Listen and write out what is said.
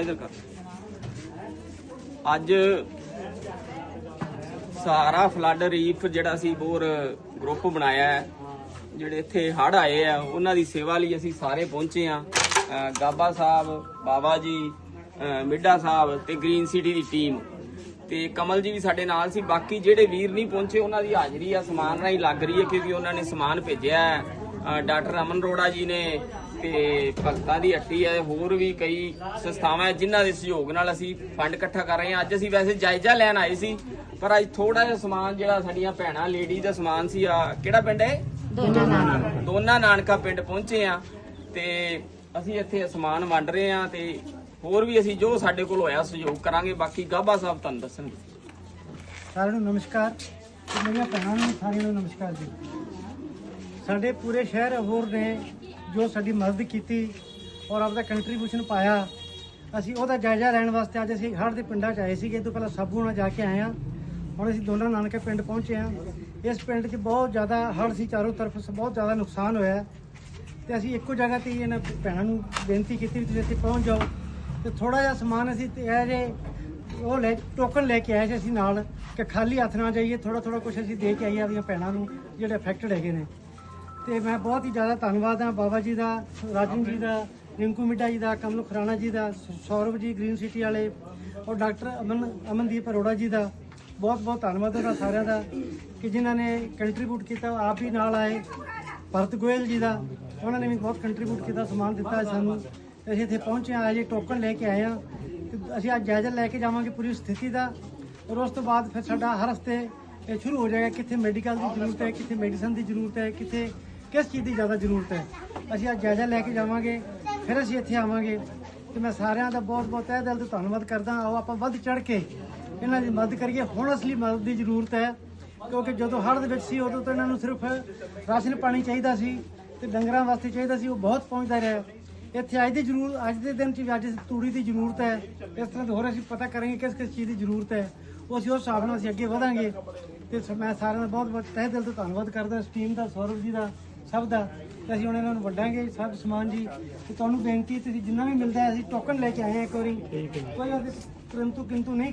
ਇਧਰ ਕਰ। ਅੱਜ ਸਾਰਾ ਫਲੱਡ ਰੀਫ ਜਿਹੜਾ ਸੀ ਬੋਰ ਗਰੁੱਪ ਬਣਾਇਆ ਹੈ, ਜਿਹੜੇ ਇੱਥੇ ਹੜ ਆਏ ਆ, ਉਹਨਾਂ ਦੀ ਸੇਵਾ ਲਈ ਅਸੀਂ ਸਾਰੇ ਪਹੁੰਚੇ ਆ ਗਾਬਾ ਸਾਹਿਬ, ਬਾਬਾ ਜੀ ਮਿੱਡਾ ਸਾਹਿਬ ਤੇ ਗ੍ਰੀਨ ਸਿਟੀ ਦੀ ਟੀਮ ਤੇ ਕਮਲ ਜੀ ਵੀ ਸਾਡੇ ਨਾਲ ਸੀ। ਬਾਕੀ ਜਿਹੜੇ ਵੀਰ ਨਹੀਂ ਪਹੁੰਚੇ, ਉਹਨਾਂ ਦੀ ਹਾਜ਼ਰੀ ਆ, ਸਮਾਨ ਰਾਹੀਂ ਲੱਗ ਰਹੀ ਹੈ, ਕਿਉਂਕਿ ਉਹਨਾਂ ਨੇ ਸਮਾਨ ਭੇਜਿਆ ਹੈ। ਡਾਕਟਰ ਅਮਨ ਰੋੜਾ ਜੀ ਨੇ ਤੇ ਭਗਤਾਂ ਦੀ ਹੱਟੀ ਹੈ ਹੋਰ ਵੀ ਕਈ ਸੰਸਥਾਵਾਂ ਹੈ ਜਿਨ੍ਹਾਂ ਦੇ ਸਹਿਯੋਗ ਨਾਲ ਅਸੀਂ ਫੰਡ ਇਕੱਠਾ ਕਰ ਰਹੇ ਹਾਂ। ਅੱਜ ਅਸੀਂ ਵੈਸੇ ਜਾਇਜ਼ਾ ਲੈਣ ਆਏ ਸੀ ਪਰ ਅੱਜ ਥੋੜਾ ਜਿਹਾ ਸਮਾਨ ਜਿਹੜਾ ਸਾਡੀਆਂ ਭੈਣਾਂ ਲੇਡੀ ਦਾ ਸਮਾਨ ਸੀ ਆ ਕਿਹੜਾ ਪਿੰਡ ਹੈ? ਦੋਨਾਂ ਨਾਨਕਾ ਪਿੰਡ ਪਹੁੰਚੇ ਆ ਤੇ ਅਸੀਂ ਇੱਥੇ ਸਮਾਨ ਵੰਡ ਰਹੇ ਆ ਤੇ ਹੋਰ ਵੀ ਅਸੀਂ ਜੋ ਸਾਡੇ ਕੋਲ ਹੋਇਆ ਸਹਿਯੋਗ ਕਰਾਂਗੇ। ਬਾਕੀ ਗਾਬਾ ਸਾਹਿਬ ਤੁਹਾਨੂੰ ਦੱਸਣਗੇ। ਸਾਰਿਆਂ ਨੂੰ ਨਮਸਕਾਰ। ਤੇ ਮੇਰੀਆਂ ਭੈਣਾਂ ਨੂੰ ਸਾਰਿਆਂ ਨੂੰ ਨਮਸਕਾਰ ਜੀ। ਸਾਡੇ ਪੂਰੇ ਸ਼ਹਿਰ ਅਬੋਰ ਨੇ ਜੋ ਸਾਡੀ ਮਦਦ ਕੀਤੀ ਔਰ ਆਪਦਾ ਕੰਟਰੀਬਿਊਸ਼ਨ ਪਾਇਆ, ਅਸੀਂ ਉਹਦਾ ਜਾਇਜ਼ਾ ਲੈਣ ਵਾਸਤੇ ਅੱਜ ਅਸੀਂ ਹੜ੍ਹ ਦੇ ਪਿੰਡਾਂ 'ਚ ਆਏ ਸੀਗੇ। ਇਹ ਤੋਂ ਪਹਿਲਾਂ ਸਾਬੂਣਾ ਜਾ ਕੇ ਆਏ ਹਾਂ। ਹੁਣ ਅਸੀਂ ਦੋਨਾਂ ਨਾਨਕੇ ਪਿੰਡ ਪਹੁੰਚੇ ਹਾਂ। ਇਸ ਪਿੰਡ 'ਚ ਬਹੁਤ ਜ਼ਿਆਦਾ ਹੜ੍ਹ ਸੀ ਚਾਰੋਂ ਤਰਫ, ਬਹੁਤ ਜ਼ਿਆਦਾ ਨੁਕਸਾਨ ਹੋਇਆ। ਹੈ। ਤੇ ਅਸੀਂ ਇੱਕੋ ਜਗ੍ਹਾ ਤੇ ਇਹਨਾਂ ਭੈਣਾਂ ਨੂੰ ਬੇਨਤੀ ਕੀਤੀ ਵੀ ਤੁਸੀਂ ਇੱਥੇ ਪਹੁੰਚ ਜਾਓ। ਤੇ ਥੋੜਾ ਜਿਹਾ ਸਮਾਨ ਅਸੀਂ ਤੇ ਇਹ ਜੇ ਉਹ ਲੈ ਟੋਕਨ ਲੈ ਕੇ ਆਏ ਸੀ ਅਸੀਂ ਨਾਲ ਕਿ ਖਾਲੀ ਹੱਥ ਨਾ ਜਾਈਏ ਥੋੜਾ ਥੋੜਾ ਕੁਝ ਅਸੀਂ ਦੇ ਕੇ ਆਈਏ ਆਪਣੀਆਂ ਭੈਣਾਂ ਨੂੰ ਜਿਹੜੇ ਅਫੈਕਟਡ ਹੈਗੇ ਨੇ। ਤੇ ਮੈਂ ਬਹੁਤ ਹੀ ਜ਼ਿਆਦਾ ਧੰਨਵਾਦ ਹਾਂ ਬਾਬਾ ਜੀ ਦਾ ਰਾਜਨ ਜੀ ਦਾ, ਰਿੰਕੂ ਮਿੱਡਾ ਜੀ ਦਾ, ਕਮਲ ਖੁਰਾਣਾ ਜੀ ਦਾ ਸੌਰਵ ਜੀ, ਗ੍ਰੀਨ ਸਿਟੀ ਵਾਲੇ ਔਰ ਡਾਕਟਰ ਅਮਨ, ਅਮਨਦੀਪ ਅਰੋੜਾ ਜੀ ਦਾ। ਬਹੁਤ ਬਹੁਤ ਧੰਨਵਾਦ ਉਹਨਾਂ ਸਾਰਿਆਂ ਦਾ ਕਿ ਜਿਨ੍ਹਾਂ ਨੇ ਕੰਟਰੀਬਿਊਟ ਕੀਤਾ ਆਪ ਹੀ ਨਾਲ ਆਏ। ਭਰਤ ਗੋਇਲ ਜੀ ਦਾ, ਉਹਨਾਂ ਨੇ ਵੀ ਬਹੁਤ ਕੰਟਰੀਬਿਊਟ ਕੀਤਾ, ਸਮਾਨ ਦਿੱਤਾ ਸਾਨੂੰ। ਅਸੀਂ ਇੱਥੇ ਪਹੁੰਚੇ ਹਾਂ ਅਜੇ ਟੋਕਨ ਲੈ ਕੇ ਆਏ ਹਾਂ। ਤੇ ਅਸੀਂ ਅੱਜ ਜਾਇਜ਼ਾ ਲੈ ਕੇ ਜਾਵਾਂਗੇ ਪੂਰੀ ਸਥਿਤੀ ਦਾ ਔਰ ਉਸ ਤੋਂ ਬਾਅਦ ਫਿਰ ਸਾਡਾ ਹਰ ਹਫ਼ਤੇ ਇਹ ਸ਼ੁਰੂ ਹੋ ਜਾਏਗਾ ਕਿੱਥੇ ਮੈਡੀਕਲ ਦੀ ਜ਼ਰੂਰਤ ਹੈ, ਕਿੱਥੇ ਮੈਡੀਸਨ ਦੀ ਜ਼ਰੂਰਤ ਹੈ, ਕਿੱਥੇ ਕਿਸ ਚੀਜ਼ ਦੀ ਜ਼ਿਆਦਾ ਜ਼ਰੂਰਤ ਹੈ? ਅਸੀਂ ਅੱਜ ਜਾਇਜ਼ਾ ਲੈ ਕੇ ਜਾਵਾਂਗੇ, ਫਿਰ ਅਸੀਂ ਇੱਥੇ ਆਵਾਂਗੇ। ਤੇ ਮੈਂ ਸਾਰਿਆਂ ਦਾ ਬਹੁਤ ਬਹੁਤ ਤਹਿ ਦਿਲ ਤੋਂ ਧੰਨਵਾਦ ਕਰਦਾ ਆਓ ਆਪਾਂ ਵੱਧ ਚੜ ਕੇ ਇਹਨਾਂ ਦੀ ਮਦਦ ਕਰੀਏ। ਹੁਣ ਅਸਲੀ ਮਦਦ ਦੀ ਜ਼ਰੂਰਤ ਹੈ, ਕਿਉਂਕਿ ਜਦੋਂ ਹੜ੍ਹ ਦੇ ਵਿੱਚ ਸੀ, ਉਦੋਂ ਤਾਂ ਇਹਨਾਂ ਨੂੰ ਸਿਰਫ ਰਾਸ਼ਨ ਪਾਣੀ ਚਾਹੀਦਾ ਸੀ ਤੇ ਡੰਗਰਾਂ ਵਾਸਤੇ ਚਾਹੀਦਾ ਸੀ, ਉਹ ਬਹੁਤ ਪਹੁੰਚਦਾ ਰਿਹਾ। ਇੱਥੇ ਅੱਜ ਦੀ ਜ਼ਰੂਰ ਅੱਜ ਦੇ ਦਿਨ 'ਚ ਵੀ ਅੱਜ ਤੂੜੀ ਦੀ ਜ਼ਰੂਰਤ ਹੈ। ਇਸ ਤਰ੍ਹਾਂ ਹੋਰ ਅਸੀਂ ਪਤਾ ਕਰਾਂਗੇ ਕਿਸ ਕਿਸ ਚੀਜ਼ ਦੀ ਜ਼ਰੂਰਤ ਹੈ। ਉਹ ਅਸੀਂ ਉਸ ਹਿਸਾਬ ਨਾਲ ਅਸੀਂ ਅੱਗੇ ਵਧਾਂਗੇ। ਤੇ ਮੈਂ ਸਾਰਿਆਂ ਦਾ ਬਹੁਤ ਬਹੁਤ ਤਹਿ ਦਿਲ ਤੋਂ ਧੰਨਵਾਦ ਕਰਦਾ ਇਸ ਟੀਮ ਦਾ, ਸੌਰਵ ਜੀ ਦਾ। ਸਭ ਦਾ ਤੇ ਅਸੀਂ ਹੁਣ ਇਹਨਾਂ ਨੂੰ ਵੰਡਾਂਗੇ ਸਭ ਸਮਾਨ ਜੀ। ਤੇ ਤੁਹਾਨੂੰ ਬੇਨਤੀ ਤੁਸੀਂ ਜਿੰਨਾ ਵੀ ਮਿਲਦਾ ਹੈ ਅਸੀਂ ਟੋਕਨ ਲੈ ਕੇ ਆਏ ਹਾਂ ਇੱਕ ਵਾਰੀ। ਕੋਈ ਪਰੰਤੂ ਕਿੰਤੂ ਨਹੀਂ ਕਰ